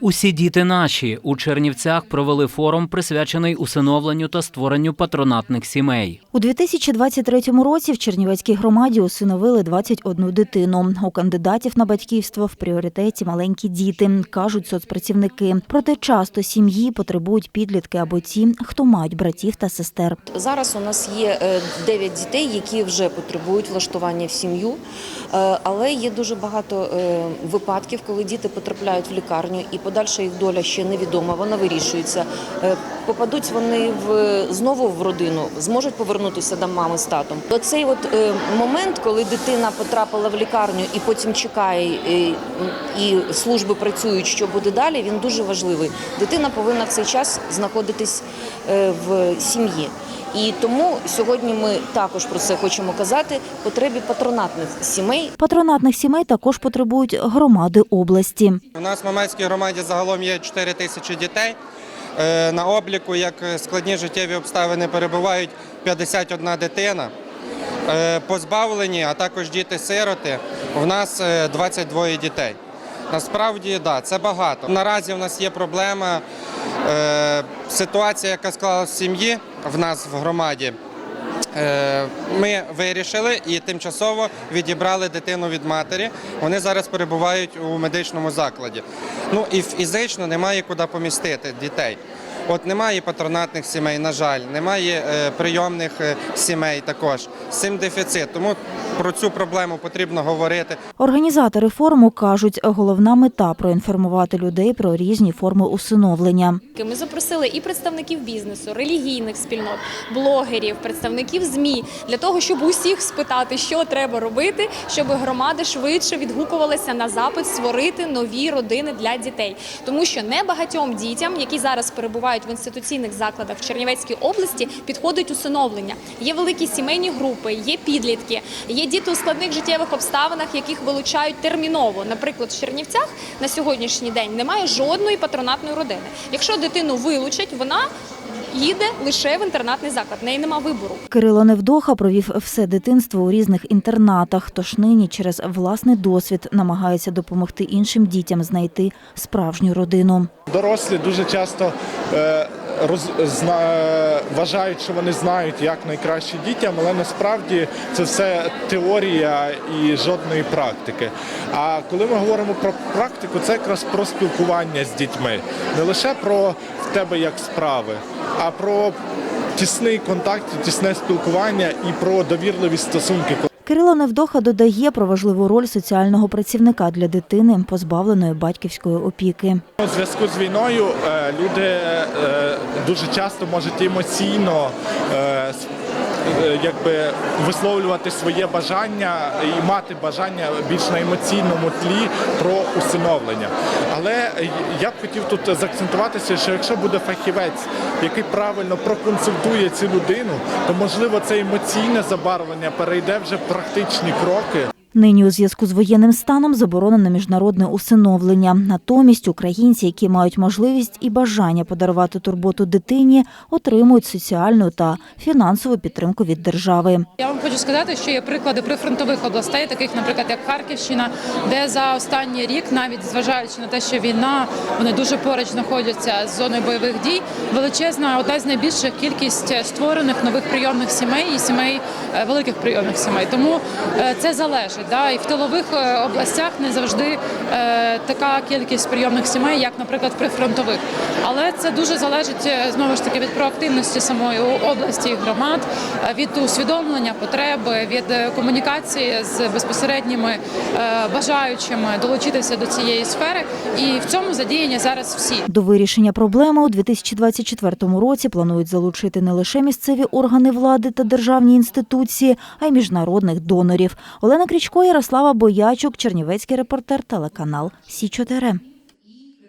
Усі діти наші у Чернівцях провели форум, присвячений усиновленню та створенню патронатних сімей. У 2023 році в Чернівецькій громаді усиновили 21 дитину. У кандидатів на батьківство в пріоритеті маленькі діти, кажуть соцпрацівники. Проте часто сім'ї потребують підлітки або ті, хто мають братів та сестер. Зараз у нас є е, 9 дітей, які вже потребують влаштування в сім'ю, Е, але є дуже багато е, випадків, коли діти потрапляють в лікарню, і подальша їх доля ще невідома. Вона вирішується. Е, Попадуть вони в знову в родину, зможуть повернутися до мами з татом. Оцей от е, момент, коли дитина потрапила в лікарню і потім чекає, е, і служби працюють, що буде далі. Він дуже важливий. Дитина повинна в цей час знаходитись в сім'ї. І тому сьогодні ми також про це хочемо казати. Потребі патронатних сімей Патронатних сімей також потребують громади області. У нас в Мамецькій громаді загалом є 4 тисячі дітей. Е, На обліку, як складні життєві обставини, перебувають 51 дитина. Е, Позбавлені, а також діти-сироти, в нас е, 22 дітей. Насправді, так, да, це багато. Наразі в нас є проблема, е, ситуація, яка склалася в сім'ї в нас в громаді. Е, Ми вирішили і тимчасово відібрали дитину від матері. Вони зараз перебувають у медичному закладі. Ну і фізично немає куди помістити дітей. От немає патронатних сімей, на жаль, немає е, прийомних е, сімей також. З цим дефіцит. Тому про цю проблему потрібно говорити. Організатори форуму кажуть, головна мета проінформувати людей про різні форми усиновлення. Ми запросили і представників бізнесу, релігійних спільнот, блогерів, представників ЗМІ для того, щоб усіх спитати, що треба робити, щоб громади швидше відгукувалися на запит створити нові родини для дітей, тому що не багатьом дітям, які зараз перебувають в інституційних закладах в Чернівецькій області, підходить усиновлення. Є великі сімейні групи, є підлітки, є діти у складних життєвих обставинах, яких вилучають терміново. Наприклад, в Чернівцях на сьогоднішній день немає жодної патронатної родини. Якщо дитину вилучать, вона їде лише в інтернатний заклад. В неї нема вибору. Кирило Невдоха провів все дитинство у різних інтернатах, тож нині через власний досвід намагається допомогти іншим дітям знайти справжню родину. Дорослі дуже часто е, роз, зна, е, вважають, що вони знають, як найкраще дітям, але насправді це все теорія і жодної практики. А коли ми говоримо про практику, це якраз про спілкування з дітьми, не лише про в тебе як справи, а про тісний контакт, тісне спілкування і про довірливі стосунки. Кирило Невдоха додає про важливу роль соціального працівника для дитини, позбавленої батьківської опіки. У зв'язку з війною е, люди е, дуже часто можуть емоційно е, якби висловлювати своє бажання і мати бажання більш на емоційному тлі про усиновлення. Але я б хотів тут заакцентуватися, що якщо буде фахівець, який правильно проконсультує цю людину, то можливо це емоційне забарвлення перейде вже в практичні кроки. Нині у зв'язку з воєнним станом заборонено міжнародне усиновлення. Натомість українці, які мають можливість і бажання подарувати турботу дитині, отримують соціальну та фінансову підтримку від держави. Я вам хочу сказати, що є приклади прифронтових областей, таких, наприклад, як Харківщина, де за останній рік, навіть зважаючи на те, що війна, вони дуже поруч знаходяться з зоною бойових дій. Величезна одна з найбільших кількість створених нових прийомних сімей і сімей е, великих прийомних сімей. Тому е, це залежить. Да? І в тилових е, областях не завжди е, така кількість прийомних сімей, як, наприклад, прифронтових. Але це дуже залежить е, знову ж таки від проактивності самої області і громад, е, від усвідомлення потреби, від комунікації з безпосередніми е, бажаючими долучитися до цієї сфери. І в цьому задіяні зараз всі. До вирішення проблеми у 2024 році планують залучити не лише місцеві органи влади та державні інституції, а й міжнародних донорів. Олена Крічко, Ярослава Боячук, Чернівецький репортер, телеканал Сі 4